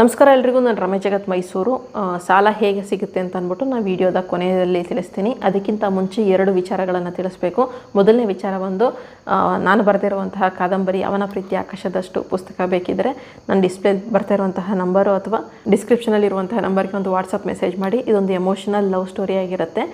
ನಮಸ್ಕಾರ ಎಲ್ರಿಗೂ, ನಾನು ರಮೇಶ್ ಜಗತ್ ಮೈಸೂರು. ಸಾಲ ಹೇಗೆ ಸಿಗುತ್ತೆ ಅಂತ ಅಂದ್ಬಿಟ್ಟು ನಾನು ವಿಡಿಯೋದ ಕೊನೆಯಲ್ಲಿ ತಿಳಿಸ್ತೀನಿ. ಅದಕ್ಕಿಂತ ಮುಂಚೆ ಎರಡು ವಿಚಾರಗಳನ್ನು ತಿಳಿಸ್ಬೇಕು. ಮೊದಲನೇ ವಿಚಾರ ಒಂದು ನಾನು ಬರೆದಿರುವಂತಹ ಕಾದಂಬರಿ ಅವನ ಪ್ರೀತಿ ಆಕಾಶದಷ್ಟು ಪುಸ್ತಕ ಬೇಕಿದ್ದರೆ ನಾನು ಡಿಸ್ಪ್ಲೇ ಬರ್ತಾ ಇರುವಂತಹ ನಂಬರು ಅಥವಾ ಡಿಸ್ಕ್ರಿಪ್ಷನಲ್ಲಿರುವಂತಹ ನಂಬರ್ಗೆ ಒಂದು ವಾಟ್ಸಪ್ ಮೆಸೇಜ್ ಮಾಡಿ. ಇದೊಂದು ಎಮೋಷನಲ್ ಲವ್ ಸ್ಟೋರಿ ಆಗಿರುತ್ತೆ.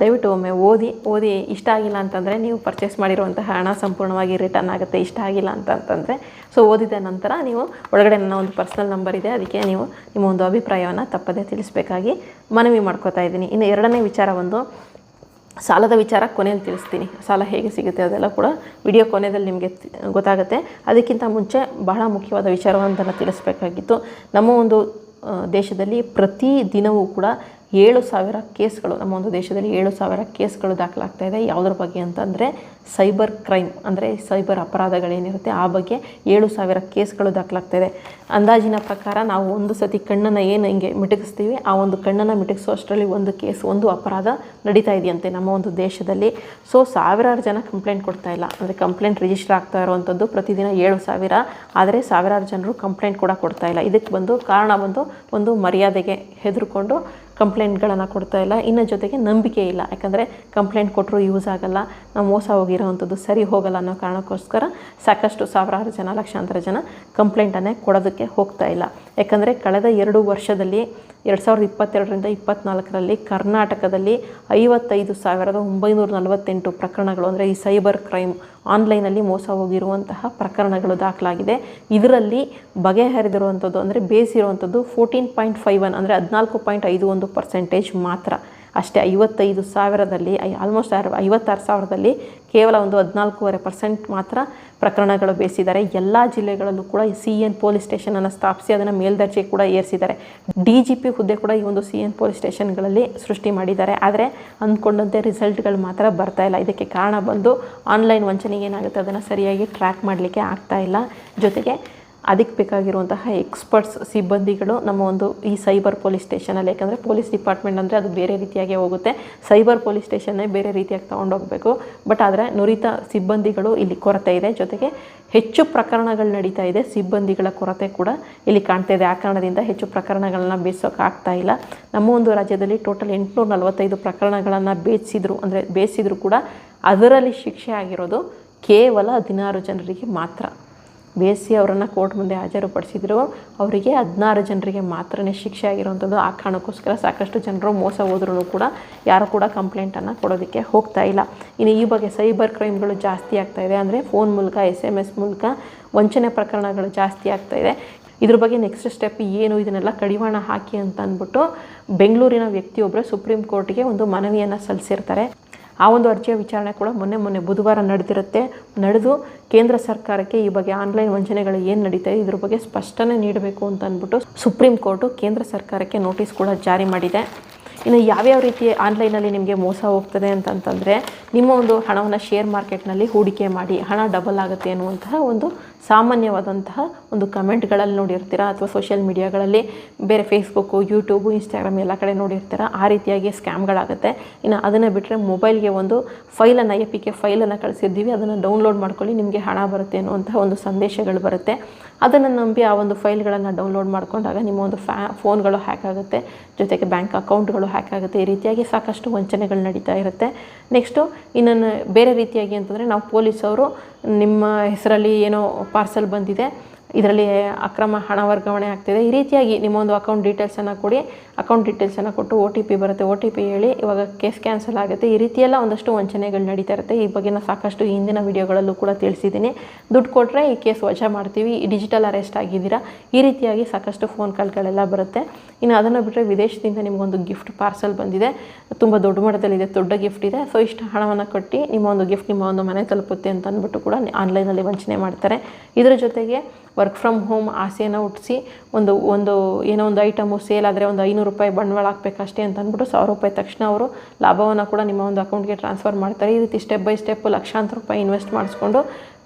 ದಯವಿಟ್ಟು ಒಮ್ಮೆ ಓದಿ ಓದಿ, ಇಷ್ಟ ಆಗಿಲ್ಲ ಅಂತಂದರೆ ನೀವು ಪರ್ಚೇಸ್ ಮಾಡಿರುವಂತಹ ಹಣ ಸಂಪೂರ್ಣವಾಗಿ ರಿಟರ್ನ್ ಆಗುತ್ತೆ, ಇಷ್ಟ ಆಗಿಲ್ಲ ಅಂತ ಅಂತಂದರೆ ಸೊ ಓದಿದ ನಂತರ ನೀವು ಒಳಗಡೆ ನನ್ನ ಒಂದು ಪರ್ಸ್ನಲ್ ನಂಬರ್ ಇದೆ, ಅದಕ್ಕೆ ನೀವು ನಿಮ್ಮ ಒಂದು ಅಭಿಪ್ರಾಯವನ್ನು ತಪ್ಪದೇ ತಿಳಿಸ್ಬೇಕಾಗಿ ಮನವಿ ಮಾಡ್ಕೋತಾ ಇದ್ದೀನಿ. ಇನ್ನು ಎರಡನೇ ವಿಚಾರ ಒಂದು ಸಾಲದ ವಿಚಾರ ಕೊನೆಯಲ್ಲಿ ತಿಳಿಸ್ತೀನಿ. ಸಾಲ ಹೇಗೆ ಸಿಗುತ್ತೆ ಅದೆಲ್ಲ ಕೂಡ ವಿಡಿಯೋ ಕೊನೆಯಲ್ಲಿ ನಿಮಗೆ ಗೊತ್ತಾಗುತ್ತೆ. ಅದಕ್ಕಿಂತ ಮುಂಚೆ ಬಹಳ ಮುಖ್ಯವಾದ ವಿಚಾರವೊಂದನ್ನು ತಿಳಿಸ್ಬೇಕಾಗಿತ್ತು. ನಮ್ಮ ಒಂದು ದೇಶದಲ್ಲಿ ಪ್ರತಿ ದಿನವೂ ಕೂಡ ಏಳು ಸಾವಿರ ಕೇಸ್ಗಳು, ನಮ್ಮ ಒಂದು ದೇಶದಲ್ಲಿ ಏಳು ಸಾವಿರ ಕೇಸ್ಗಳು ದಾಖಲಾಗ್ತಾ ಇದೆ. ಯಾವುದ್ರ ಬಗ್ಗೆ ಅಂತಂದರೆ ಸೈಬರ್ ಕ್ರೈಮ್, ಅಂದರೆ ಸೈಬರ್ ಅಪರಾಧಗಳೇನಿರುತ್ತೆ, ಆ ಬಗ್ಗೆ ಏಳು ಸಾವಿರ ಕೇಸ್ಗಳು ದಾಖಲಾಗ್ತಾ ಇದೆ. ಅಂದಾಜಿನ ಪ್ರಕಾರ ನಾವು ಒಂದು ಸತಿ ಕಣ್ಣನ್ನು ಏನು ಹಿಂಗೆ ಮಿಟುಕಿಸ್ತೀವಿ, ಆ ಒಂದು ಕಣ್ಣನ್ನು ಮಿಟುಕಿಸೋ ಅಷ್ಟರಲ್ಲಿ ಒಂದು ಕೇಸ್, ಒಂದು ಅಪರಾಧ ನಡೀತಾ ಇದೆಯಂತೆ ನಮ್ಮ ಒಂದು ದೇಶದಲ್ಲಿ. ಸೊ ಸಾವಿರಾರು ಜನ ಕಂಪ್ಲೇಂಟ್ ಕೊಡ್ತಾ ಇಲ್ಲ. ಅಂದರೆ ಕಂಪ್ಲೇಂಟ್ ರಿಜಿಸ್ಟರ್ ಆಗ್ತಾ ಇರುವಂಥದ್ದು ಪ್ರತಿದಿನ ಏಳು ಸಾವಿರ, ಆದರೆ ಸಾವಿರಾರು ಜನರು ಕಂಪ್ಲೇಂಟ್ ಕೂಡ ಕೊಡ್ತಾ ಇಲ್ಲ. ಇದಕ್ಕೆ ಬಂದು ಕಾರಣ ಬಂದು ಒಂದು ಮರ್ಯಾದೆಗೆ ಹೆದರ್ಕೊಂಡು ಕಂಪ್ಲೇಂಟ್ಗಳನ್ನು ಕೊಡ್ತಾ ಇಲ್ಲ. ಇನ್ನು ಜೊತೆಗೆ ನಂಬಿಕೆ ಇಲ್ಲ. ಯಾಕಂದರೆ ಕಂಪ್ಲೇಂಟ್ ಕೊಟ್ಟರು ಯೂಸ್ ಆಗಲ್ಲ. ನಾವು ಮೋಸ ಹೋಗಿರೋವಂಥದ್ದು ಸರಿ ಹೋಗಲ್ಲ ಅನ್ನೋ ಕಾರಣಕ್ಕೋಸ್ಕರ ಸಾಕಷ್ಟು ಸಾವಿರಾರು ಜನ, ಲಕ್ಷಾಂತರ ಜನ ಕಂಪ್ಲೇಂಟನ್ನೇ ಕೊಡೋದಕ್ಕೆ ಹೋಗ್ತಾ ಇಲ್ಲ. ಯಾಕಂದರೆ ಕಳೆದ ಎರಡು ವರ್ಷದಲ್ಲಿ, ಎರಡು ಸಾವಿರದ ಇಪ್ಪತ್ತೆರಡರಿಂದ ಇಪ್ಪತ್ತ್ನಾಲ್ಕರಲ್ಲಿ ಕರ್ನಾಟಕದಲ್ಲಿ ಐವತ್ತೈದು ಸಾವಿರದ ಒಂಬೈನೂರ ನಲವತ್ತೆಂಟು ಪ್ರಕರಣಗಳು, ಅಂದರೆ ಈ ಸೈಬರ್ ಕ್ರೈಮ್ ಆನ್ಲೈನಲ್ಲಿ ಮೋಸ ಹೋಗಿರುವಂತಹ ಪ್ರಕರಣಗಳು ದಾಖಲಾಗಿದೆ. ಇದರಲ್ಲಿ ಬಗೆಹರಿದಿರುವಂಥದ್ದು ಅಂದರೆ ಬೇಸಿರುವಂಥದ್ದು ಫೋರ್ಟೀನ್ ಪಾಯಿಂಟ್ ಫೈವ್ ಒನ್ ಅಂದರೆ ಹದಿನಾಲ್ಕು ಪಾಯಿಂಟ್ ಐದು ಒಂದು ಪರ್ಸೆಂಟೇಜ್ ಮಾತ್ರ. ಅಷ್ಟೇ ಐವತ್ತೈದು ಸಾವಿರದಲ್ಲಿ, ಐ ಆಲ್ಮೋಸ್ಟ್ ಆರು, ಐವತ್ತಾರು ಸಾವಿರದಲ್ಲಿ ಕೇವಲ ಒಂದು ಹದಿನಾಲ್ಕೂವರೆ ಪರ್ಸೆಂಟ್ ಮಾತ್ರ ಪ್ರಕರಣಗಳು ಬೇಯಿಸಿದ್ದಾರೆ ಎಲ್ಲ ಜಿಲ್ಲೆಗಳಲ್ಲೂ ಕೂಡ ಸಿ ಎನ್ ಪೊಲೀಸ್ ಸ್ಟೇಷನನ್ನು ಸ್ಥಾಪಿಸಿ, ಅದನ್ನು ಮೇಲ್ದರ್ಜೆ ಕೂಡ ಏರಿಸಿದ್ದಾರೆ. ಡಿ ಜಿ ಪಿ ಹುದ್ದೆ ಕೂಡ ಈ ಒಂದು ಸಿ ಎನ್ ಪೊಲೀಸ್ ಸ್ಟೇಷನ್ಗಳಲ್ಲಿ ಸೃಷ್ಟಿ ಮಾಡಿದ್ದಾರೆ. ಆದರೆ ಅಂದ್ಕೊಂಡಂತೆ ರಿಸಲ್ಟ್ಗಳು ಮಾತ್ರ ಬರ್ತಾ ಇಲ್ಲ. ಇದಕ್ಕೆ ಕಾರಣ ಬಂದು ಆನ್ಲೈನ್ ವಂಚನೆಗೆ ಏನಾಗುತ್ತೆ, ಅದನ್ನು ಸರಿಯಾಗಿ ಟ್ರ್ಯಾಕ್ ಮಾಡಲಿಕ್ಕೆ ಆಗ್ತಾ ಇಲ್ಲ. ಜೊತೆಗೆ ಅದಕ್ಕೆ ಬೇಕಾಗಿರುವಂತಹ ಎಕ್ಸ್ಪರ್ಟ್ಸ್ ಸಿಬ್ಬಂದಿಗಳು ನಮ್ಮ ಒಂದು ಈ ಸೈಬರ್ ಪೊಲೀಸ್ ಸ್ಟೇಷನಲ್ಲಿ ಯಾಕಂದರೆ ಪೊಲೀಸ್ ಡಿಪಾರ್ಟ್ಮೆಂಟ್ ಅಂದರೆ ಅದು ಬೇರೆ ರೀತಿಯಾಗಿ ಹೋಗುತ್ತೆ. ಸೈಬರ್ ಪೊಲೀಸ್ ಸ್ಟೇಷನ್ನೇ ಬೇರೆ ರೀತಿಯಾಗಿ ತೊಗೊಂಡೋಗ್ಬೇಕು. ಬಟ್ ಆದರೆ ನುರಿತ ಸಿಬ್ಬಂದಿಗಳು ಇಲ್ಲಿ ಕೊರತೆ ಇದೆ. ಜೊತೆಗೆ ಹೆಚ್ಚು ಪ್ರಕರಣಗಳು ನಡೀತಾ ಇದೆ. ಸಿಬ್ಬಂದಿಗಳ ಕೊರತೆ ಕೂಡ ಇಲ್ಲಿ ಕಾಣ್ತಾ ಇದೆ. ಆ ಕಾರಣದಿಂದ ಹೆಚ್ಚು ಪ್ರಕರಣಗಳನ್ನ ಬೇಯಿಸೋಕೆ ಆಗ್ತಾ ಇಲ್ಲ. ನಮ್ಮ ಒಂದು ರಾಜ್ಯದಲ್ಲಿ ಟೋಟಲ್ ಎಂಟುನೂರ ನಲವತ್ತೈದು ಪ್ರಕರಣಗಳನ್ನು ಬೇಯಿಸಿದ್ರು ಅಂದರೆ ಬೇಯಿಸಿದ್ರು ಕೂಡ ಅದರಲ್ಲಿ ಶಿಕ್ಷೆ ಆಗಿರೋದು ಕೇವಲ ಹದಿನಾರು ಜನರಿಗೆ ಮಾತ್ರ. ಬೇಯಿಸಿ ಅವರನ್ನು ಕೋರ್ಟ್ ಮುಂದೆ ಹಾಜರುಪಡಿಸಿದ್ರು. ಅವರಿಗೆ ಹದಿನಾರು ಜನರಿಗೆ ಮಾತ್ರನೇ ಶಿಕ್ಷೆ ಆಗಿರುವಂಥದ್ದು. ಆ ಕಾರಣಕ್ಕೋಸ್ಕರ ಸಾಕಷ್ಟು ಜನರು ಮೋಸ ಹೋದ್ರೂ ಕೂಡ ಯಾರು ಕೂಡ ಕಂಪ್ಲೇಂಟನ್ನು ಕೊಡೋದಕ್ಕೆ ಹೋಗ್ತಾ ಇಲ್ಲ. ಇನ್ನು ಈ ಬಗ್ಗೆ ಸೈಬರ್ ಕ್ರೈಮ್ಗಳು ಜಾಸ್ತಿ ಆಗ್ತಾ ಇದೆ. ಅಂದರೆ ಫೋನ್ ಮೂಲಕ ಎಸ್ ಎಂ ಎಸ್ ಮೂಲಕ ವಂಚನೆ ಪ್ರಕರಣಗಳು ಜಾಸ್ತಿ ಆಗ್ತಾ ಇದೆ. ಇದ್ರ ಬಗ್ಗೆ ನೆಕ್ಸ್ಟ್ ಸ್ಟೆಪ್ ಏನು? ಇದನ್ನೆಲ್ಲ ಕಡಿವಾಣ ಹಾಕಿ ಅಂತ ಅಂದ್ಬಿಟ್ಟು ಬೆಂಗಳೂರಿನ ವ್ಯಕ್ತಿಯೊಬ್ಬರು ಸುಪ್ರೀಂ ಕೋರ್ಟ್ಗೆ ಒಂದು ಮನವಿಯನ್ನು ಸಲ್ಲಿಸಿರ್ತಾರೆ. ಆ ಒಂದು ಅರ್ಜಿಯ ವಿಚಾರಣೆ ಕೂಡ ಮೊನ್ನೆ ಮೊನ್ನೆ ಬುಧವಾರ ನಡೆದಿರುತ್ತೆ. ನಡೆದು ಕೇಂದ್ರ ಸರ್ಕಾರಕ್ಕೆ ಈ ಬಗ್ಗೆ ಆನ್ಲೈನ್ ವಂಚನೆಗಳು ಏನು ನಡೀತಾ ಇದೆ, ಇದ್ರ ಬಗ್ಗೆ ಸ್ಪಷ್ಟನೆ ನೀಡಬೇಕು ಅಂತ ಅಂದ್ಬಿಟ್ಟು ಸುಪ್ರೀಂ ಕೋರ್ಟು ಕೇಂದ್ರ ಸರ್ಕಾರಕ್ಕೆ ನೋಟಿಸ್ ಕೂಡ ಜಾರಿ ಮಾಡಿದೆ. ಇನ್ನು ಯಾವ್ಯಾವ ರೀತಿ ಆನ್ಲೈನಲ್ಲಿ ನಿಮಗೆ ಮೋಸ ಹೋಗ್ತದೆ ಅಂತಂತಂದರೆ ನಿಮ್ಮ ಒಂದು ಹಣವನ್ನು ಶೇರ್ ಮಾರ್ಕೆಟ್ನಲ್ಲಿ ಹೂಡಿಕೆ ಮಾಡಿ, ಹಣ ಡಬಲ್ ಆಗುತ್ತೆ ಅನ್ನುವಂತಹ ಒಂದು ಸಾಮಾನ್ಯವಾದಂತಹ ಒಂದು ಕಮೆಂಟ್ಗಳಲ್ಲಿ ನೋಡಿರ್ತೀರ? ಅಥವಾ ಸೋಷಿಯಲ್ ಮೀಡಿಯಾಗಳಲ್ಲಿ ಬೇರೆ ಫೇಸ್ಬುಕ್ಕು ಯೂಟ್ಯೂಬು ಇನ್ಸ್ಟಾಗ್ರಾಮ್ ಎಲ್ಲ ಕಡೆ ನೋಡಿರ್ತೀರ? ಆ ರೀತಿಯಾಗಿ ಸ್ಕ್ಯಾಮ್ಗಳಾಗುತ್ತೆ. ಇನ್ನು ಅದನ್ನು ಬಿಟ್ಟರೆ ಮೊಬೈಲ್ಗೆ ಒಂದು ಫೈಲನ್ನು ಎ ಪಿ ಕೆ ಫೈಲನ್ನು ಕಳಿಸಿದ್ದೀವಿ. ಅದನ್ನು ಡೌನ್ಲೋಡ್ ಮಾಡ್ಕೊಳ್ಳಿ, ನಿಮಗೆ ಹಣ ಬರುತ್ತೆ ಅನ್ನುವಂತಹ ಒಂದು ಸಂದೇಶಗಳು ಬರುತ್ತೆ. ಅದನ್ನು ನಂಬಿ ಆ ಒಂದು ಫೈಲ್ಗಳನ್ನು ಡೌನ್ಲೋಡ್ ಮಾಡ್ಕೊಂಡಾಗ ನಿಮ್ಮ ಒಂದು ಫ್ಯಾ, ಫೋನ್ಗಳು ಹ್ಯಾಕ್ ಆಗುತ್ತೆ. ಜೊತೆಗೆ ಬ್ಯಾಂಕ್ ಅಕೌಂಟ್ಗಳು ಹ್ಯಾಕ್ ಆಗುತ್ತೆ. ಈ ರೀತಿಯಾಗಿ ಸಾಕಷ್ಟು ವಂಚನೆಗಳು ನಡೀತಾ ಇರುತ್ತೆ. ನೆಕ್ಸ್ಟು ಇನ್ನೊಂದು ಬೇರೆ ರೀತಿಯಾಗಿ ಅಂತಂದರೆ ನಾವು ಪೊಲೀಸವರು ನಿಮ್ಮ ಹೆಸರಲ್ಲಿ ಏನೋ ಪಾರ್ಸಲ್ ಬಂದಿದೆ. ಇದರಲ್ಲಿ ಅಕ್ರಮ ಹಣ ವರ್ಗಾವಣೆ ಆಗ್ತಿದೆ. ಈ ರೀತಿಯಾಗಿ ನಿಮ್ಮ ಒಂದು ಅಕೌಂಟ್ ಡೀಟೇಲ್ಸನ್ನು ಕೊಡಿ. ಅಕೌಂಟ್ ಡೀಟೇಲ್ಸನ್ನು ಕೊಟ್ಟು ಒ ಟಿ ಪಿ ಬರುತ್ತೆ. ಒ ಟಿ ಪಿ ಹೇಳಿ ಇವಾಗ ಕೇಸ್ ಕ್ಯಾನ್ಸಲ್ ಆಗುತ್ತೆ. ಈ ರೀತಿಯೆಲ್ಲ ಒಂದಷ್ಟು ವಂಚನೆಗಳು ನಡೀತಾ ಇರುತ್ತೆ. ಈ ಬಗ್ಗೆ ನಾನು ಸಾಕಷ್ಟು ಹಿಂದಿನ ವಿಡಿಯೋಗಳಲ್ಲೂ ಕೂಡ ತಿಳಿಸಿದ್ದೀನಿ. ದುಡ್ಡು ಕೊಟ್ಟರೆ ಈ ಕೇಸ್ ವಜಾ ಮಾಡ್ತೀವಿ. ಈ ಡಿಜಿಟಲ್ ಅರೆಸ್ಟ್ ಆಗಿದ್ದೀರಾ? ಈ ರೀತಿಯಾಗಿ ಸಾಕಷ್ಟು ಫೋನ್ ಕಾಲ್ಗಳೆಲ್ಲ ಬರುತ್ತೆ. ಇನ್ನು ಅದನ್ನು ಬಿಟ್ಟರೆ ವಿದೇಶದಿಂದ ನಿಮಗೊಂದು ಗಿಫ್ಟ್ ಪಾರ್ಸಲ್ ಬಂದಿದೆ. ತುಂಬ ದೊಡ್ಡ ಮಟ್ಟದಲ್ಲಿದೆ ದೊಡ್ಡ ಗಿಫ್ಟ್ ಇದೆ. ಸೊ ಇಷ್ಟು ಹಣವನ್ನು ಕೊಟ್ಟು ನಿಮ್ಮ ಒಂದು ಗಿಫ್ಟ್ ನಿಮ್ಮ ಒಂದು ಮನೆ ತಲುಪುತ್ತೆ ಅಂತ ಅಂದ್ಬಿಟ್ಟು ಕೂಡ ಆನ್ಲೈನಲ್ಲಿ ವಂಚನೆ ಮಾಡ್ತಾರೆ. ಇದರ ಜೊತೆಗೆ ವರ್ಕ್ ಫ್ರಮ್ ಹೋಮ್ ಆಸೆನ ಹುಟ್ಟಿಸಿ ಒಂದು ಒಂದು ಏನೋ ಒಂದು ಐಟಮು ಸೇಲ್ ಆದರೆ ಒಂದು ಐನೂರು ರೂಪಾಯಿ ಬಂಡವಾಳ ಹಾಕಬೇಕಷ್ಟೇ ಅಂತ ಅಂದ್ಬಿಟ್ಟು ಸಾವಿರ ರೂಪಾಯಿ ತಕ್ಷಣ ಅವರು ಲಾಭವನ್ನು ಕೂಡ ನಿಮ್ಮ ಒಂದು ಅಕೌಂಟ್ಗೆ ಟ್ರಾನ್ಸ್ಫರ್ ಮಾಡ್ತಾರೆ. ಈ ರೀತಿ ಸ್ಟೆಪ್ ಬೈ ಸ್ಟೆಪ್ ಲಕ್ಷಾಂತರ ರೂಪಾಯಿ ಇನ್ವೆಸ್ಟ್ ಮಾಡಿಸ್ಕೊಂಡು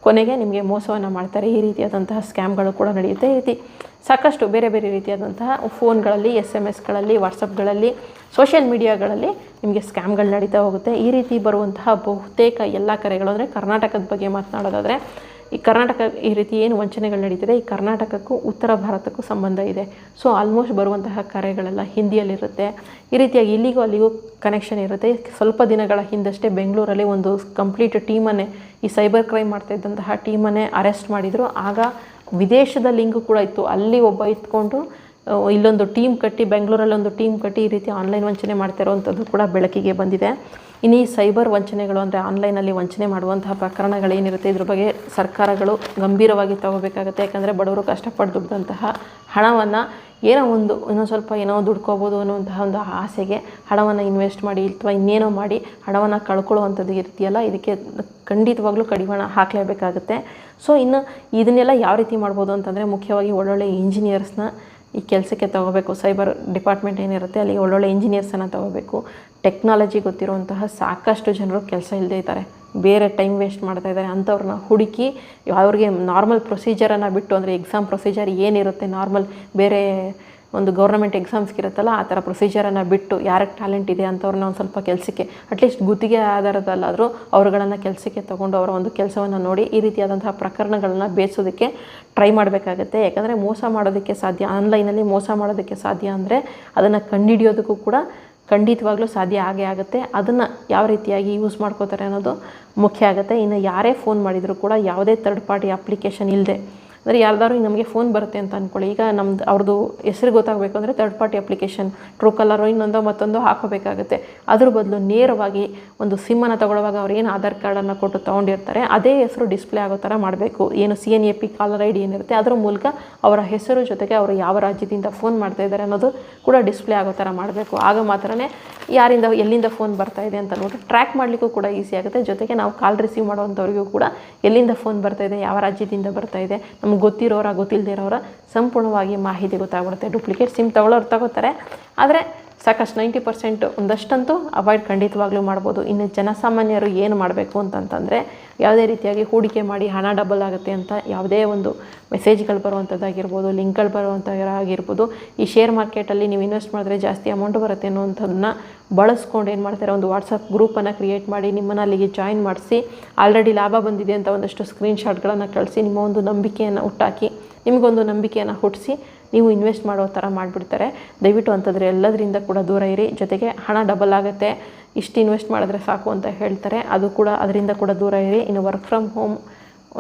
ಕೊನೆಗೆ ನಿಮಗೆ ಮೋಸವನ್ನು ಮಾಡ್ತಾರೆ. ಈ ರೀತಿಯಾದಂತಹ ಸ್ಕ್ಯಾಮ್ಗಳು ಕೂಡ ನಡೆಯುತ್ತೆ. ಈ ರೀತಿ ಸಾಕಷ್ಟು ಬೇರೆ ಬೇರೆ ರೀತಿಯಾದಂತಹ ಫೋನ್ಗಳಲ್ಲಿ ಎಸ್ ಎಂ ಎಸ್ಗಳಲ್ಲಿ ವಾಟ್ಸಪ್ಗಳಲ್ಲಿ ಸೋಷಿಯಲ್ ಮೀಡಿಯಾಗಳಲ್ಲಿ ನಿಮಗೆ ಸ್ಕ್ಯಾಮ್ಗಳು ನಡೀತಾ ಹೋಗುತ್ತೆ. ಈ ರೀತಿ ಬರುವಂತಹ ಬಹುತೇಕ ಎಲ್ಲ ಕರೆಗಳು ಅಂದರೆ ಕರ್ನಾಟಕದ ಬಗ್ಗೆ ಮಾತನಾಡೋದಾದರೆ ಈ ಕರ್ನಾಟಕ ಈ ರೀತಿ ಏನು ವಂಚನೆಗಳು ನಡೀತಿದೆ, ಈ ಕರ್ನಾಟಕಕ್ಕೂ ಉತ್ತರ ಭಾರತಕ್ಕೂ ಸಂಬಂಧ ಇದೆ. ಸೊ ಆಲ್ಮೋಸ್ಟ್ ಬರುವಂತಹ ಕರೆಗಳೆಲ್ಲ ಹಿಂದಿಯಲ್ಲಿರುತ್ತೆ. ಈ ರೀತಿಯಾಗಿ ಇಲ್ಲಿಗೂ ಅಲ್ಲಿಗೂ ಕನೆಕ್ಷನ್ ಇರುತ್ತೆ. ಸ್ವಲ್ಪ ದಿನಗಳ ಹಿಂದಷ್ಟೇ ಬೆಂಗಳೂರಲ್ಲಿ ಒಂದು ಕಂಪ್ಲೀಟ್ ಟೀಮನ್ನೇ, ಈ ಸೈಬರ್ ಕ್ರೈಮ್ ಮಾಡ್ತಾ ಇದ್ದಂತಹ ಟೀಮನ್ನೇ ಅರೆಸ್ಟ್ ಮಾಡಿದರು. ಆಗ ವಿದೇಶದ ಲಿಂಕ್ ಕೂಡ ಇತ್ತು. ಅಲ್ಲಿ ಒಬ್ಬ ಇತ್ಕೊಂಡು ಇಲ್ಲೊಂದು ಟೀಮ್ ಕಟ್ಟಿ ಬೆಂಗಳೂರಲ್ಲಿ ಒಂದು ಟೀಮ್ ಕಟ್ಟಿ ಈ ರೀತಿ ಆನ್ಲೈನ್ ವಂಚನೆ ಮಾಡ್ತಾ ಇರೋವಂಥದ್ದು ಕೂಡ ಬೆಳಕಿಗೆ ಬಂದಿದೆ. ಇನ್ನು ಈ ಸೈಬರ್ ವಂಚನೆಗಳು ಅಂದರೆ ಆನ್ಲೈನಲ್ಲಿ ವಂಚನೆ ಮಾಡುವಂತಹ ಪ್ರಕರಣಗಳೇನಿರುತ್ತೆ, ಇದ್ರ ಬಗ್ಗೆ ಸರ್ಕಾರಗಳು ಗಂಭೀರವಾಗಿ ತಗೋಬೇಕಾಗುತ್ತೆ. ಯಾಕಂದರೆ ಬಡವರು ಕಷ್ಟಪಟ್ಟು ದುಡ್ಡಂತಹ ಹಣವನ್ನು ಏನೋ ಒಂದು, ಇನ್ನೊಂದು ಸ್ವಲ್ಪ ಏನೋ ದುಡ್ಕೋಬೋದು ಅನ್ನುವಂತಹ ಒಂದು ಆಸೆಗೆ ಹಣವನ್ನು ಇನ್ವೆಸ್ಟ್ ಮಾಡಿ ಅಥವಾ ಇನ್ನೇನೋ ಮಾಡಿ ಹಣವನ್ನು ಕಳ್ಕೊಳ್ಳುವಂಥದ್ದು ಇರ್ತೀಯಲ್ಲ, ಇದಕ್ಕೆ ಖಂಡಿತವಾಗ್ಲೂ ಕಡಿವಾಣ ಹಾಕಲೇಬೇಕಾಗುತ್ತೆ. ಸೊ ಇನ್ನು ಇದನ್ನೆಲ್ಲ ಯಾವ ರೀತಿ ಮಾಡ್ಬೋದು ಅಂತಂದರೆ ಮುಖ್ಯವಾಗಿ ಒಳ್ಳೊಳ್ಳೆ ಇಂಜಿನಿಯರ್ಸ್ನ ಈ ಕೆಲಸಕ್ಕೆ ತಗೋಬೇಕು ಸೈಬರ್ ಡಿಪಾರ್ಟ್ಮೆಂಟ್ ಏನಿರುತ್ತೆ, ಅಲ್ಲಿ ಒಳ್ಳೊಳ್ಳೆ ಇಂಜಿನಿಯರ್ಸನ್ನು ತಗೋಬೇಕು. ಟೆಕ್ನಾಲಜಿ ಗೊತ್ತಿರುವಂತಹ ಸಾಕಷ್ಟು ಜನರು ಕೆಲಸ ಇಲ್ಲದೆ ಇದ್ದಾರೆ. ಬೇರೆ ಟೈಮ್ ವೇಸ್ಟ್ ಮಾಡ್ತಾ ಇದ್ದಾರೆ. ಅಂಥವ್ರನ್ನ ಹುಡುಕಿ, ಅವ್ರಿಗೆ ನಾರ್ಮಲ್ ಪ್ರೊಸೀಜರನ್ನು ಬಿಟ್ಟು, ಅಂದರೆ ಎಕ್ಸಾಮ್ ಪ್ರೊಸೀಜರ್ ಏನಿರುತ್ತೆ ನಾರ್ಮಲ್ ಬೇರೆ ಒಂದು ಗೌರ್ಮೆಂಟ್ ಎಕ್ಸಾಮ್ಸ್ಗೆ ಇರುತ್ತಲ್ಲ, ಆ ಥರ ಪ್ರೊಸೀಜರನ್ನು ಬಿಟ್ಟು ಯಾರಿಗೆ ಟ್ಯಾಲೆಂಟ್ ಇದೆ ಅಂಥವ್ರನ್ನ ಒಂದು ಸ್ವಲ್ಪ ಕೆಲಸಕ್ಕೆ ಅಟ್ಲೀಸ್ಟ್ ಗುತ್ತಿಗೆ ಆಧಾರದಲ್ಲಾದರೂ ಅವರುಗಳನ್ನು ಕೆಲಸಕ್ಕೆ ತಗೊಂಡು ಅವರ ಒಂದು ಕೆಲಸವನ್ನು ನೋಡಿ ಈ ರೀತಿಯಾದಂತಹ ಪ್ರಕರಣಗಳನ್ನ ಬೇಯಿಸೋದಕ್ಕೆ ಟ್ರೈ ಮಾಡಬೇಕಾಗತ್ತೆ. ಯಾಕಂದರೆ ಮೋಸ ಮಾಡೋದಕ್ಕೆ ಸಾಧ್ಯ ಆನ್ಲೈನಲ್ಲಿ ಮೋಸ ಮಾಡೋದಕ್ಕೆ ಸಾಧ್ಯ ಅಂದರೆ ಅದನ್ನು ಕಂಡುಹಿಡಿಯೋದಕ್ಕೂ ಕೂಡ ಖಂಡಿತವಾಗ್ಲೂ ಸಾಧ್ಯ ಆಗೇ ಆಗುತ್ತೆ. ಅದನ್ನು ಯಾವ ರೀತಿಯಾಗಿ ಯೂಸ್ ಮಾಡ್ಕೋತಾರೆ ಅನ್ನೋದು ಮುಖ್ಯ ಆಗುತ್ತೆ. ಇನ್ನು ಯಾರೇ ಫೋನ್ ಮಾಡಿದರೂ ಕೂಡ ಯಾವುದೇ ಥರ್ಡ್ ಪಾರ್ಟಿ ಅಪ್ಲಿಕೇಶನ್ ಇಲ್ಲದೆ ಅಂದರೆ ಯಾರ್ದಾರು ನಮಗೆ ಫೋನ್ ಬರುತ್ತೆ ಅಂತ ಅಂದ್ಕೊಳ್ಳಿ ಈಗ ನಮ್ದು ಅವ್ರದ್ದು ಹೆಸರು ಗೊತ್ತಾಗಬೇಕು ಅಂದರೆ third party application Truecaller ಇನ್ನೊಂದು ಮತ್ತೊಂದು ಹಾಕೋಬೇಕಾಗುತ್ತೆ ಅದ್ರ ಬದಲು ನೇರವಾಗಿ ಒಂದು ಸಿಮ್ಮನ್ನು ತಗೊಳ್ಳುವಾಗ ಅವ್ರು ಏನು ಆಧಾರ್ ಕಾರ್ಡನ್ನು ಕೊಟ್ಟು ತೊಗೊಂಡಿರ್ತಾರೆ, ಅದೇ ಹೆಸರು ಡಿಸ್ಪ್ಲೇ ಆಗೋ ಥರ ಮಾಡಬೇಕು. ಏನು C N A P caller I D ಏನಿರುತ್ತೆ, ಅದರ ಮೂಲಕ ಅವರ ಹೆಸರು ಜೊತೆಗೆ ಅವರು ಯಾವ ರಾಜ್ಯದಿಂದ ಫೋನ್ ಮಾಡ್ತಾ ಇದ್ದಾರೆ ಅನ್ನೋದು ಕೂಡ ಡಿಸ್ಪ್ಲೇ ಆಗೋ ಥರ ಮಾಡಬೇಕು. ಆಗ ಮಾತ್ರನೇ ಯಾರಿಂದ, ಎಲ್ಲಿಂದ ಫೋನ್ ಬರ್ತಾ ಇದೆ ಅಂತ ನೋಡಿ ಟ್ರ್ಯಾಕ್ ಮಾಡಲಿಕ್ಕೂ ಕೂಡ ಈಸಿ ಆಗುತ್ತೆ. ಜೊತೆಗೆ ನಾವು ಕಾಲ್ ರಿಸೀವ್ ಮಾಡುವಂಥವ್ರಿಗೂ ಕೂಡ ಎಲ್ಲಿಂದ ಫೋನ್ ಬರ್ತಾ ಇದೆ, ಯಾವ ರಾಜ್ಯದಿಂದ ಬರ್ತಾ ಇದೆ ನಮ್ಗೆ ಗೊತ್ತಿರೋರ ಗೊತ್ತಿಲ್ಲದೆ ಇರೋರ ಸಂಪೂರ್ಣವಾಗಿ ಮಾಹಿತಿ ಗೊತ್ತಾಗ್ಬಿಡುತ್ತೆ. ಡೂಪ್ಲಿಕೇಟ್ ಸಿಮ್ ತಗೊಳ್ಳೋರು ತಗೋತಾರೆ. ಆದರೆ ಸಾಕಷ್ಟು ನೈಂಟಿ ಪರ್ಸೆಂಟ್ ಒಂದಷ್ಟಂತೂ ಅವಾಯ್ಡ್ ಖಂಡಿತವಾಗ್ಲೂ ಮಾಡ್ಬೋದು. ಇನ್ನು ಜನಸಾಮಾನ್ಯರು ಏನು ಮಾಡಬೇಕು ಅಂತಂತಂದರೆ ಯಾವುದೇ ರೀತಿಯಾಗಿ ಹೂಡಿಕೆ ಮಾಡಿ ಹಣ ಡಬಲ್ ಆಗುತ್ತೆ ಅಂತ ಯಾವುದೇ ಒಂದು ಮೆಸೇಜ್ಗಳು ಬರುವಂಥದ್ದಾಗಿರ್ಬೋದು, ಲಿಂಕ್ಗಳು ಬರುವಂಥದ್ದಾಗಿರ್ಬೋದು, ಈ ಶೇರ್ ಮಾರ್ಕೆಟಲ್ಲಿ ನೀವು ಇನ್ವೆಸ್ಟ್ ಮಾಡಿದ್ರೆ ಜಾಸ್ತಿ ಅಮೌಂಟ್ ಬರುತ್ತೆ ಅನ್ನುವಂಥದ್ದನ್ನ ಬಳಸ್ಕೊಂಡು ಏನು ಮಾಡ್ತಾರೆ, ಒಂದು ವಾಟ್ಸಪ್ ಗ್ರೂಪನ್ನು ಕ್ರಿಯೇಟ್ ಮಾಡಿ ನಿಮ್ಮನ್ನು ಅಲ್ಲಿಗೆ ಜಾಯಿನ್ ಮಾಡಿಸಿ, ಆಲ್ರೆಡಿ ಲಾಭ ಬಂದಿದೆ ಅಂತ ಒಂದಷ್ಟು ಸ್ಕ್ರೀನ್ಶಾಟ್ಗಳನ್ನು ಕಳಿಸಿ, ನಿಮ್ಮ ಒಂದು ನಂಬಿಕೆಯನ್ನು ಹುಟ್ಟಾಕಿ, ನಿಮಗೊಂದು ನಂಬಿಕೆಯನ್ನು ಹುಟ್ಟಿಸಿ ನೀವು ಇನ್ವೆಸ್ಟ್ ಮಾಡೋ ಥರ ಮಾಡಿಬಿಡ್ತಾರೆ. ದಯವಿಟ್ಟು ಅಂತಂದರೆ ಎಲ್ಲದರಿಂದ ಕೂಡ ದೂರ ಇರಿ. ಜೊತೆಗೆ ಹಣ ಡಬಲ್ ಆಗುತ್ತೆ. ಇಷ್ಟು ಇನ್ವೆಸ್ಟ್ ಮಾಡಿದ್ರೆ ಸಾಕು ಅಂತ ಹೇಳ್ತಾರೆ. ಅದು ಕೂಡ ಅದರಿಂದ ಕೂಡ ದೂರ ಇರಿ. ಇನ್ನು ವರ್ಕ್ ಫ್ರಮ್ ಹೋಮ್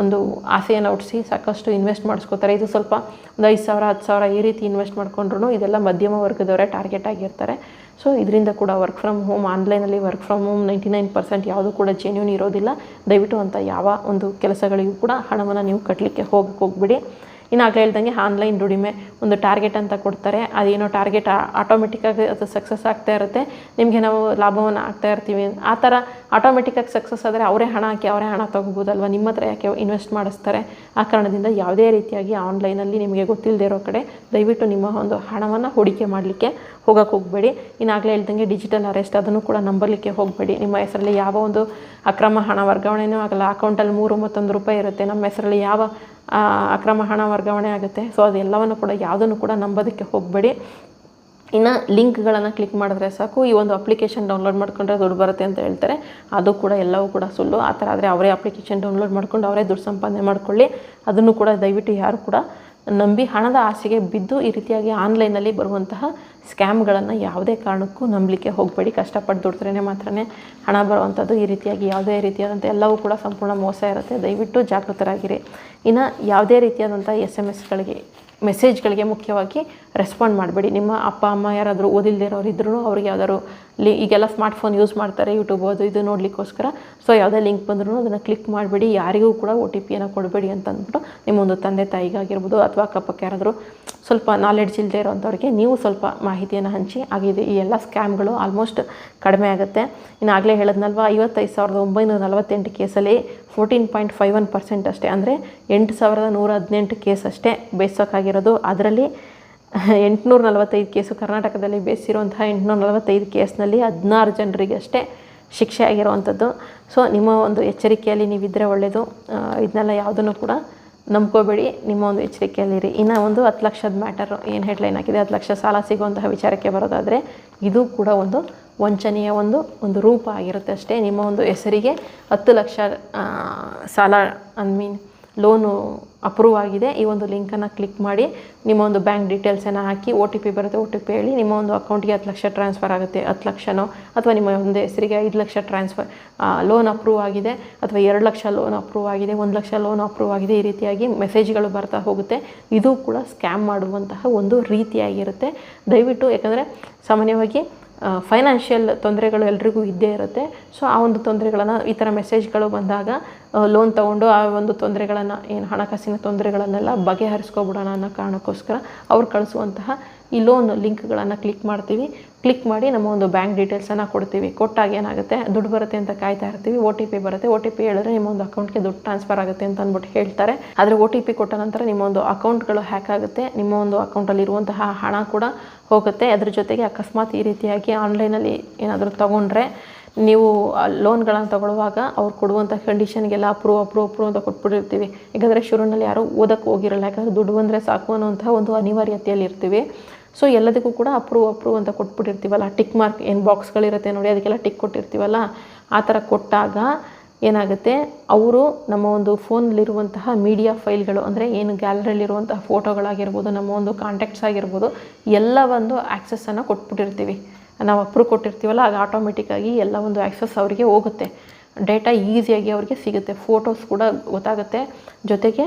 ಒಂದು ಆಸೆಯನ್ನು ಹುಟ್ಟಿಸಿ ಸಾಕಷ್ಟು ಇನ್ವೆಸ್ಟ್ ಮಾಡಿಸ್ಕೋತಾರೆ. ಇದು ಸ್ವಲ್ಪ ಒಂದು ಐದು ಸಾವಿರ, ಹತ್ತು ಸಾವಿರ ಈ ರೀತಿ ಇನ್ವೆಸ್ಟ್ ಮಾಡ್ಕೊಂಡ್ರು ಇದೆಲ್ಲ ಮಧ್ಯಮ ವರ್ಗದವರೇ ಟಾರ್ಗೆಟ್ ಆಗಿರ್ತಾರೆ. ಸೊ ಇದರಿಂದ ಕೂಡ ವರ್ಕ್ ಫ್ರಮ್ ಹೋಮ್ ಆನ್ಲೈನಲ್ಲಿ work from home ninety nine percent ಯಾವುದೂ ಕೂಡ ಜೆನ್ಯೂನ್ ಇರೋದಿಲ್ಲ. ದಯವಿಟ್ಟು ಅಂತ ಯಾವ ಒಂದು ಕೆಲಸಗಳಿಗೂ ಕೂಡ ಹಣವನ್ನು ನೀವು ಕಟ್ಟಲಿಕ್ಕೆ ಹೋಗಕ್ಕೆ ಹೋಗ್ಬಿಡಿ. ಇನ್ನು ಆಗಲೇ ಹೇಳ್ದಂಗೆ ಆನ್ಲೈನ್ ದುಡಿಮೆ ಒಂದು ಟಾರ್ಗೆಟ್ ಅಂತ ಕೊಡ್ತಾರೆ. ಅದೇನೋ ಟಾರ್ಗೆಟ್ ಆಟೋಮೆಟಿಕ್ಕಾಗಿ ಅದು ಸಕ್ಸಸ್ ಆಗ್ತಾ ಇರುತ್ತೆ. ನಿಮಗೆ ನಾವು ಲಾಭವನ್ನು ಆಗ್ತಾ ಇರ್ತೀವಿ. ಆ ಥರ ಆಟೋಮೆಟಿಕ್ಕಾಗಿ ಸಕ್ಸಸ್ ಆದರೆ ಅವರೇ ಹಣ ಹಾಕಿ ಅವರೇ ಹಣ ತೊಗೋಬೋದಲ್ವ ನಿಮ್ಮ ಹತ್ರ ಯಾಕೆ ಇನ್ವೆಸ್ಟ್ ಮಾಡಿಸ್ತಾರೆ? ಆ ಕಾರಣದಿಂದ ಯಾವುದೇ ರೀತಿಯಾಗಿ ಆನ್ಲೈನಲ್ಲಿ ನಿಮಗೆ ಗೊತ್ತಿಲ್ಲದೆ ಇರೋ ಕಡೆ ದಯವಿಟ್ಟು ನಿಮ್ಮ ಒಂದು ಹಣವನ್ನು ಹೂಡಿಕೆ ಮಾಡಲಿಕ್ಕೆ ಹೋಗೋಕ್ಕೆ ಹೋಗಬೇಡಿ. ಇನ್ನಾಗಲೇ ಹೇಳ್ದಂಗೆ ಡಿಜಿಟಲ್ ಅರೆಸ್ಟ್ ಅದನ್ನು ಕೂಡ ನಂಬಲಿಕ್ಕೆ ಹೋಗಬೇಡಿ. ನಿಮ್ಮ ಹೆಸರಲ್ಲಿ ಯಾವ ಒಂದು ಅಕ್ರಮ ಹಣ ವರ್ಗಾವಣೆಯೂ ಆಗಲ್ಲ. ಅಕೌಂಟಲ್ಲಿ ಮೂರು, ಮತ್ತೊಂದು ರೂಪಾಯಿ ಇರುತ್ತೆ. ನಮ್ಮ ಹೆಸರಲ್ಲಿ ಯಾವ ಅಕ್ರಮ ಹಣ ವರ್ಗಾವಣೆ ಆಗುತ್ತೆ. ಸೊ ಅದೆಲ್ಲವನ್ನು ಕೂಡ ಯಾವುದನ್ನು ಕೂಡ ನಂಬೋದಕ್ಕೆ ಹೋಗಬೇಡಿ. ಇನ್ನು ಲಿಂಕ್ಗಳನ್ನು ಕ್ಲಿಕ್ ಮಾಡಿದ್ರೆ ಸಾಕು. ಈ ಒಂದು ಅಪ್ಲಿಕೇಶನ್ ಡೌನ್ಲೋಡ್ ಮಾಡ್ಕೊಂಡ್ರೆ ದುಡ್ಡು ಬರುತ್ತೆ ಅಂತ ಹೇಳ್ತಾರೆ. ಅದು ಕೂಡ ಎಲ್ಲವೂ ಕೂಡ ಸುಳ್ಳು. ಆ ಥರ ಆದರೆ ಅವರೇ ಅಪ್ಲಿಕೇಶನ್ ಡೌನ್ಲೋಡ್ ಮಾಡ್ಕೊಂಡು ಅವರೇ ದುಡ್ಡು ಸಂಪಾದನೆ ಮಾಡ್ಕೊಳ್ಳಿ. ಅದನ್ನು ಕೂಡ ದಯವಿಟ್ಟು ಯಾರು ಕೂಡ ನಂಬಿ ಹಣದ ಆಸೆಗೆ ಬಿದ್ದು ಈ ರೀತಿಯಾಗಿ ಆನ್ಲೈನಲ್ಲಿ ಬರುವಂತಹ ಸ್ಕ್ಯಾಮ್ಗಳನ್ನು ಯಾವುದೇ ಕಾರಣಕ್ಕೂ ನಂಬಲಿಕ್ಕೆ ಹೋಗಬೇಡಿ. ಕಷ್ಟಪಟ್ಟು ದುಡಿದ್ರೇ ಮಾತ್ರನೇ ಹಣ ಬರುವಂಥದ್ದು ಈ ರೀತಿಯಾಗಿ ಯಾವುದೇ ರೀತಿಯಾದಂಥ ಎಲ್ಲವೂ ಕೂಡ ಸಂಪೂರ್ಣ ಮೋಸ ಇರುತ್ತೆ. ದಯವಿಟ್ಟು ಜಾಗೃತರಾಗಿರಿ. ಇನ್ನು ಯಾವುದೇ ರೀತಿಯಾದಂಥ ಎಸ್ ಎಂ ಎಸ್ಗಳಿಗೆ ಮೆಸೇಜ್ಗಳಿಗೆ ಮುಖ್ಯವಾಗಿ ರೆಸ್ಪಾಂಡ್ ಮಾಡಬೇಡಿ. ನಿಮ್ಮ ಅಪ್ಪ, ಅಮ್ಮ ಯಾರಾದರೂ ಓದಿಲ್ಲದೆ ಇರೋರು ಇದ್ರೂ ಅವ್ರಿಗೆ ಯಾವ್ದಾದ್ರು ಲಿ, ಈಗೆಲ್ಲ ಸ್ಮಾರ್ಟ್ಫೋನ್ ಯೂಸ್ ಮಾಡ್ತಾರೆ ಯೂಟ್ಯೂಬ್ ಅದು ಇದು ನೋಡಲಿಕ್ಕೋಸ್ಕರ. ಸೊ ಯಾವುದೇ ಲಿಂಕ್ ಬಂದ್ರೂ ಅದನ್ನು ಕ್ಲಿಕ್ ಮಾಡಬೇಡಿ. ಯಾರಿಗೂ ಕೂಡ ಒ ಟಿ ಪಿಯನ್ನು ಕೊಡಬೇಡಿ ಅಂತ ಅಂದ್ಬಿಟ್ಟು ನಿಮ್ಮ ಒಂದು ತಂದೆ ತಾಯಿಗಾಗಿರ್ಬೋದು ಅಥವಾ ಅಕ್ಕಪಕ್ಕ ಯಾರಾದರೂ ಸ್ವಲ್ಪ ನಾಲೆಡ್ಜ್ ಇಲ್ಲದೆ ಇರೋಂಥವ್ರಿಗೆ ನೀವು ಸ್ವಲ್ಪ ಮಾಹಿತಿಯನ್ನು ಹಂಚಿ ಆಗಿದೆ ಈ ಎಲ್ಲ ಸ್ಕ್ಯಾಮ್ಗಳು ಆಲ್ಮೋಸ್ಟ್ ಕಡಿಮೆ ಆಗುತ್ತೆ. ಇನ್ನು ಆಗಲೇ ಹೇಳಿದ್ನಲ್ವ, ಐವತ್ತೈದು ಸಾವಿರದ ಒಂಬೈನೂರ ನಲವತ್ತೆಂಟು ಕೇಸಲ್ಲಿ fourteen point five one percent ಅಷ್ಟೇ. ಅಂದರೆ ಎಂಟು ಸಾವಿರದ ನೂರ ಹದಿನೆಂಟು ಕೇಸ್ ಅಷ್ಟೇ ಬೇಯಿಸೋಕ್ಕಾಗಿರೋದು ಅದರಲ್ಲಿ ಎಂಟುನೂರ ನಲವತ್ತೈದು ಕೇಸು ಕರ್ನಾಟಕದಲ್ಲಿ ಬೇಯಿಸಿರುವಂತಹ ಎಂಟುನೂರ ನಲವತ್ತೈದು ಕೇಸ್ನಲ್ಲಿ ಹದಿನಾರು ಜನರಿಗೆ ಅಷ್ಟೇ ಶಿಕ್ಷೆ ಆಗಿರುವಂಥದ್ದು. ಸೊ ನಿಮ್ಮ ಒಂದು ಎಚ್ಚರಿಕೆಯಲ್ಲಿ ನೀವಿದ್ದರೆ ಒಳ್ಳೆಯದು ಇದನ್ನೆಲ್ಲ ಯಾವುದನ್ನು ಕೂಡ ನಂಬ್ಕೋಬೇಡಿ, ನಿಮ್ಮ ಒಂದು ಎಚ್ಚರಿಕೆಯಲ್ಲಿರಿ ಇನ್ನು ಒಂದು ಹತ್ತು ಲಕ್ಷದ ಮ್ಯಾಟರು, ಏನು ಹೆಡ್ಲೈನ್ ಹಾಕಿದೆ, ಹತ್ತು ಲಕ್ಷ ಸಾಲ ಸಿಗುವಂತಹ ವಿಚಾರಕ್ಕೆ ಬರೋದಾದರೆ, ಇದು ಕೂಡ ಒಂದು ವಂಚನೆಯ ಒಂದು ಒಂದು ರೂಪ ಆಗಿರುತ್ತೆ ಅಷ್ಟೇ. ನಿಮ್ಮ ಒಂದು ಹೆಸರಿಗೆ ಹತ್ತು ಲಕ್ಷ ಸಾಲ ಐ ಮೀನ್ ಲೋನು ಅಪ್ರೂವ್ ಆಗಿದೆ. ಈ ಒಂದು ಲಿಂಕನ್ನು ಕ್ಲಿಕ್ ಮಾಡಿ ನಿಮ್ಮ ಒಂದು ಬ್ಯಾಂಕ್ ಡೀಟೇಲ್ಸನ್ನು ಹಾಕಿ ಒ ಟಿ ಪಿ ಬರುತ್ತೆ ಒ ಟಿ ಪಿ ಹೇಳಿ ನಿಮ್ಮ ಒಂದು ಅಕೌಂಟಿಗೆ ಹತ್ತು ಲಕ್ಷ ಟ್ರಾನ್ಸ್ಫರ್ ಆಗುತ್ತೆ. ಹತ್ತು ಲಕ್ಷನೋ ಅಥವಾ ನಿಮ್ಮ ಒಂದು ಹೆಸರಿಗೆ ಐದು ಲಕ್ಷ ಟ್ರಾನ್ಸ್ಫರ್ ಲೋನ್ ಅಪ್ರೂವ್ ಆಗಿದೆ ಅಥವಾ ಎರಡು ಲಕ್ಷ ಲೋನ್ ಅಪ್ರೂವ್ ಆಗಿದೆ, ಒಂದು ಲಕ್ಷ ಲೋನ್ ಅಪ್ರೂವ್ ಆಗಿದೆ, ಈ ರೀತಿಯಾಗಿ ಮೆಸೇಜ್ಗಳು ಬರ್ತಾ ಹೋಗುತ್ತೆ. ಇದು ಕೂಡ ಸ್ಕ್ಯಾಮ್ ಮಾಡುವಂತಹ ಒಂದು ರೀತಿಯಾಗಿರುತ್ತೆ. ದಯವಿಟ್ಟು ಯಾಕಂದರೆ ಸಾಮಾನ್ಯವಾಗಿ ಫೈನಾನ್ಷಿಯಲ್ ತೊಂದರೆಗಳು ಎಲ್ರಿಗೂ ಇದ್ದೇ ಇರುತ್ತೆ. ಸೊ ಆ ಒಂದು ತೊಂದರೆಗಳನ್ನು ಈ ಥರ ಮೆಸೇಜ್ಗಳು ಬಂದಾಗ ಲೋನ್ ತೊಗೊಂಡು ಆ ಒಂದು ತೊಂದರೆಗಳನ್ನು, ಏನು ಹಣಕಾಸಿನ ತೊಂದರೆಗಳನ್ನೆಲ್ಲ ಬಗೆಹರಿಸ್ಕೊಬಿಡೋಣ ಅನ್ನೋ ಕಾರಣಕ್ಕೋಸ್ಕರ ಅವ್ರು ಕಳಿಸುವಂತಹ ಈ ಲೋನ್ ಲಿಂಕ್ಗಳನ್ನು ಕ್ಲಿಕ್ ಮಾಡ್ತೀವಿ. ಕ್ಲಿಕ್ ಮಾಡಿ ನಮ್ಮ ಒಂದು ಬ್ಯಾಂಕ್ ಡೀಟೇಲ್ಸನ್ನು ಕೊಡ್ತೀವಿ. ಕೊಟ್ಟಾಗ ಏನಾಗುತ್ತೆ? ದುಡ್ಡು ಬರುತ್ತೆ ಅಂತ ಕಾಯ್ತಾ ಇರ್ತೀವಿ. ಒ ಟಿ ಪಿ ಬರುತ್ತೆ. ಒ ಟಿ ಪಿ ಹೇಳಿದ್ರೆ ನಿಮ್ಮ ಒಂದು ಅಕೌಂಟ್ಗೆ ದುಡ್ಡು ಟ್ರಾನ್ಸ್ಫರ್ ಆಗುತ್ತೆ ಅಂತ ಅಂದ್ಬಿಟ್ಟು ಹೇಳ್ತಾರೆ. ಆದರೆ ಒ ಟಿ ಪಿ ಕೊಟ್ಟ ನಂತರ ನಿಮ್ಮ ಒಂದು ಅಕೌಂಟ್ಗಳು ಹ್ಯಾಕ್ ಆಗುತ್ತೆ. ನಿಮ್ಮ ಒಂದು ಅಕೌಂಟಲ್ಲಿ ಇರುವಂತಹ ಹಣ ಕೂಡ ಹೋಗುತ್ತೆ. ಅದ್ರ ಜೊತೆಗೆ ಅಕಸ್ಮಾತ್ ಈ ರೀತಿಯಾಗಿ ಆನ್ಲೈನಲ್ಲಿ ಏನಾದರೂ ತೊಗೊಂಡ್ರೆ ನೀವು ಲೋನ್ಗಳನ್ನು ತಗೊಳ್ಳುವಾಗ ಅವ್ರು ಕೊಡುವಂಥ ಕಂಡೀಷನ್ಗೆಲ್ಲ ಅಪ್ರೂವ್ ಅಪ್ರೂವ್ ಅಪ್ರೂವ್ ಅಂತ ಕೊಟ್ಬಿಟ್ಟಿರ್ತೀವಿ. ಯಾಕಂದರೆ ಶುರುನಲ್ಲಿ ಯಾರೂ ಓದಕ್ಕೆ ಹೋಗಿರಲ್ಲ. ಯಾಕಂದರೆ ದುಡ್ಡು ಬಂದರೆ ಸಾಕು ಅನ್ನೋಂಥ ಒಂದು ಅನಿವಾರ್ಯತೆಯಲ್ಲಿ ಇರ್ತೀವಿ. ಸೊ ಎಲ್ಲದಕ್ಕೂ ಕೂಡ ಅಪ್ರೂವ್ ಅಪ್ರೂವ್ ಅಂತ ಕೊಟ್ಬಿಟ್ಟಿರ್ತೀವಲ್ಲ. ಟಿಕ್ ಮಾರ್ಕ್ ಏನು ಬಾಕ್ಸ್ಗಳಿರುತ್ತೆ ನೋಡಿ, ಅದಕ್ಕೆಲ್ಲ ಟಿಕ್ ಕೊಟ್ಟಿರ್ತೀವಲ್ಲ. ಆ ಥರ ಕೊಟ್ಟಾಗ ಏನಾಗುತ್ತೆ? ಅವರು ನಮ್ಮ ಒಂದು ಫೋನಲ್ಲಿರುವಂತಹ ಮೀಡಿಯಾ ಫೈಲ್ಗಳು ಅಂದರೆ ಏನು ಗ್ಯಾಲರಿಯಲ್ಲಿರುವಂತಹ ಫೋಟೋಗಳಾಗಿರ್ಬೋದು ನಮ್ಮ ಒಂದು ಕಾಂಟ್ಯಾಕ್ಟ್ಸ್ ಆಗಿರ್ಬೋದು, ಎಲ್ಲ ಒಂದು ಆ್ಯಕ್ಸಸ್ಸನ್ನು ಕೊಟ್ಬಿಟ್ಟಿರ್ತೀವಿ. ನಾವು ಅಪ್ರೂವ್ ಕೊಟ್ಟಿರ್ತೀವಲ್ಲ ಅದು ಆಟೋಮೆಟಿಕ್ಕಾಗಿ ಎಲ್ಲ ಒಂದು ಆ್ಯಕ್ಸಸ್ ಅವರಿಗೆ ಹೋಗುತ್ತೆ. ಡೇಟಾ ಈಸಿಯಾಗಿ ಅವ್ರಿಗೆ ಸಿಗುತ್ತೆ. ಫೋಟೋಸ್ ಕೂಡ ಗೊತ್ತಾಗುತ್ತೆ. ಜೊತೆಗೆ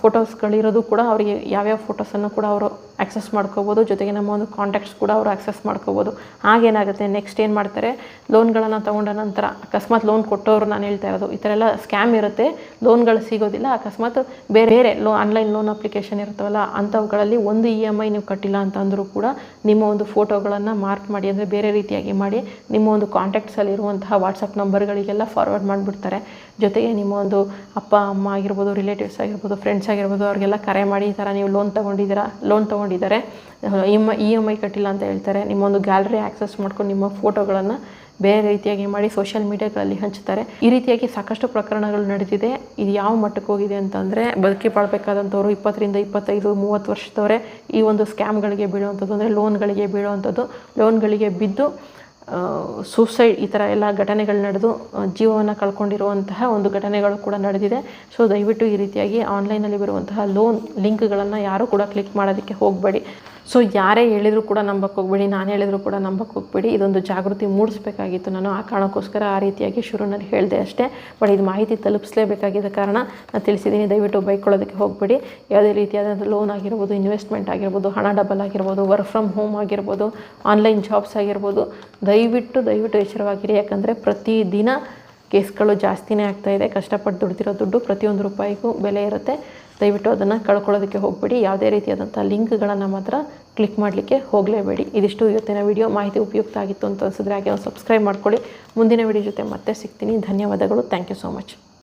ಫೋಟೋಸ್ಗಳಿರೋದು ಕೂಡ ಅವರಿಗೆ ಯಾವ್ಯಾವ ಫೋಟೋಸನ್ನು ಕೂಡ ಅವರು ಆಕ್ಸೆಸ್ ಮಾಡ್ಕೋಬೋದು. ಜೊತೆಗೆ ನಮ್ಮ ಒಂದು ಕಾಂಟ್ಯಾಕ್ಟ್ಸ್ ಕೂಡ ಅವರು ಆಕ್ಸೆಸ್ ಮಾಡ್ಕೋಬೋದು. ಹಾಗೇನಾಗುತ್ತೆ ನೆಕ್ಸ್ಟ್ ಏನು ಮಾಡ್ತಾರೆ ಲೋನ್ಗಳನ್ನು ತೊಗೊಂಡ ನಂತರ ಅಕಸ್ಮಾತ್ ಲೋನ್ ಕೊಟ್ಟವರು ನಾನು ಹೇಳ್ತಾ ಇರೋದು, ಈ ಥರ ಎಲ್ಲ ಸ್ಕ್ಯಾಮ್ ಇರುತ್ತೆ. ಲೋನ್ಗಳು ಸಿಗೋದಿಲ್ಲ, ಅಕಸ್ಮಾತ್ ಬೇರೆ ಬೇರೆ ಲೋ ಆನ್ಲೈನ್ ಲೋನ್ ಅಪ್ಲಿಕೇಶನ್ ಇರ್ತವಲ್ಲ ಅಂಥವುಗಳಲ್ಲಿ ಒಂದು ಇ ಎಂ ಐ ನೀವು ಕಟ್ಟಿಲ್ಲ ಅಂತ ಅಂದರೂ ಕೂಡ ನಿಮ್ಮ ಒಂದು ಫೋಟೋಗಳನ್ನು ಮಾರ್ಕ್ ಮಾಡಿ, ಅಂದರೆ ಬೇರೆ ರೀತಿಯಾಗಿ ಮಾಡಿ, ನಿಮ್ಮ ಒಂದು ಕಾಂಟ್ಯಾಕ್ಟ್ಸಲ್ಲಿ ಇರುವಂತಹ ವಾಟ್ಸಪ್ ನಂಬರ್ಗಳಿಗೆಲ್ಲ ಫಾರ್ವರ್ಡ್ ಮಾಡಿಬಿಡ್ತಾರೆ. ಜೊತೆಗೆ ನಿಮ್ಮ ಒಂದು ಅಪ್ಪ, ಅಮ್ಮ ಆಗಿರ್ಬೋದು ರಿಲೇಟಿವ್ಸ್ ಆಗಿರ್ಬೋದು ಫ್ರೆಂಡ್ಸ್ ಆಗಿರ್ಬೋದು, ಅವ್ರಿಗೆಲ್ಲ ಕರೆ ಮಾಡಿ, ಈ ಥರ ನೀವು ಲೋನ್ ತೊಗೊಂಡಿದ್ದೀರಾ loan ತೊಗೊಂಡಿದ್ದಾರೆ M I E M I ಕಟ್ಟಿಲ್ಲ ಅಂತ ಹೇಳ್ತಾರೆ. ನಿಮ್ಮ ಒಂದು ಗ್ಯಾಲರಿ ಆ್ಯಕ್ಸಸ್ ಮಾಡ್ಕೊಂಡು ನಿಮ್ಮ ಫೋಟೋಗಳನ್ನು ಬೇರೆ ರೀತಿಯಾಗಿ ಮಾಡಿ ಸೋಷಿಯಲ್ ಮೀಡಿಯಾಗಳಲ್ಲಿ ಹಂಚ್ತಾರೆ. ಈ ರೀತಿಯಾಗಿ ಸಾಕಷ್ಟು ಪ್ರಕರಣಗಳು ನಡೆದಿದೆ ಇದು ಯಾವ ಮಟ್ಟಕ್ಕೆ ಹೋಗಿದೆ ಅಂತಂದರೆ, ಬದುಕಿ ಬಾಳ್ಬೇಕಾದಂಥವ್ರು ಇಪ್ಪತ್ತರಿಂದ ಇಪ್ಪತ್ತೈದು, ಮೂವತ್ತು ವರ್ಷದವರೇ ಈ ಒಂದು ಸ್ಕ್ಯಾಮ್ಗಳಿಗೆ ಬೀಳುವಂಥದ್ದು, ಅಂದರೆ ಲೋನ್ಗಳಿಗೆ ಬೀಳುವಂಥದ್ದು, ಲೋನ್ಗಳಿಗೆ ಬಿದ್ದು ಸೂಸೈಡ್ ಈ ಥರ ಎಲ್ಲ ಘಟನೆಗಳು ನಡೆದು ಜೀವವನ್ನು ಕಳ್ಕೊಂಡಿರುವಂತಹ ಒಂದು ಘಟನೆಗಳು ಕೂಡ ನಡೆದಿದೆ. ಸೊ ದಯವಿಟ್ಟು ಈ ರೀತಿಯಾಗಿ ಆನ್ಲೈನಲ್ಲಿ ಬರುವಂತಹ ಲೋನ್ ಲಿಂಕ್ಗಳನ್ನು ಯಾರೂ ಕೂಡ ಕ್ಲಿಕ್ ಮಾಡೋದಕ್ಕೆ ಹೋಗಬೇಡಿ. ಸೊ ಯಾರೇ ಹೇಳಿದರೂ ಕೂಡ ನಂಬಕ್ಕೆ ಹೋಗ್ಬೇಡಿ, ನಾನು ಹೇಳಿದರೂ ಕೂಡ ನಂಬಕ್ಕೆ ಹೋಗ್ಬೇಡಿ. ಇದೊಂದು ಜಾಗೃತಿ ಮೂಡಿಸ್ಬೇಕಾಗಿತ್ತು. ನಾನು ಆ ಕಾರಣಕ್ಕೋಸ್ಕರ ಆ ರೀತಿಯಾಗಿ ಶುರುನಲ್ಲಿ ಹೇಳಿದೆ ಅಷ್ಟೇ. ಬಟ್ ಇದು ಮಾಹಿತಿ ತಲುಪಿಸಲೇಬೇಕಾಗಿದ್ದ ಕಾರಣ ನಾನು ತಿಳಿಸಿದ್ದೀನಿ. ದಯವಿಟ್ಟು ಬೈಕೊಳ್ಳೋದಕ್ಕೆ ಹೋಗಬೇಡಿ. ಯಾವುದೇ ರೀತಿಯಾದ ಲೋನ್ ಆಗಿರ್ಬೋದು ಇನ್ವೆಸ್ಟ್ಮೆಂಟ್ ಆಗಿರ್ಬೋದು, ಹಣ ಡಬಲ್ ಆಗಿರ್ಬೋದು ವರ್ಕ್ ಫ್ರಮ್ ಹೋಮ್ ಆಗಿರ್ಬೋದು ಆನ್ಲೈನ್ ಜಾಬ್ಸ್ ಆಗಿರ್ಬೋದು, ದಯವಿಟ್ಟು ದಯವಿಟ್ಟು ಎಚ್ಚರವಾಗಿರಿ. ಯಾಕಂದರೆ ಪ್ರತಿದಿನ ಕೇಸ್ಗಳು ಜಾಸ್ತಿನೇ ಆಗ್ತಾಯಿದೆ ಕಷ್ಟಪಟ್ಟು ದುಡ್ದಿರೋ ದುಡ್ಡು ಪ್ರತಿಯೊಂದು ರೂಪಾಯಿಗೂ ಬೆಲೆ ಇರುತ್ತೆ. ದಯವಿಟ್ಟು ಅದನ್ನು ಕಳ್ಕೊಳ್ಳೋದಕ್ಕೆ ಹೋಗಬೇಡಿ. ಯಾವುದೇ ರೀತಿಯಾದಂಥ ಲಿಂಕ್ಗಳನ್ನು ಮಾತ್ರ ಕ್ಲಿಕ್ ಮಾಡಲಿಕ್ಕೆ ಹೋಗಲೇಬೇಡಿ. ಇದಿಷ್ಟು ಇವತ್ತಿನ ವಿಡಿಯೋ. ಮಾಹಿತಿ ಉಪಯುಕ್ತ ಆಗಿತ್ತು ಅಂತ ಅನಿಸಿದ್ರೆ ಹಾಗೆ ಸಬ್ಸ್ಕ್ರೈಬ್ ಮಾಡ್ಕೊಳ್ಳಿ. ಮುಂದಿನ ವಿಡಿಯೋ ಜೊತೆ ಮತ್ತೆ ಸಿಗ್ತೀನಿ. ಧನ್ಯವಾದಗಳು. Thank you so much.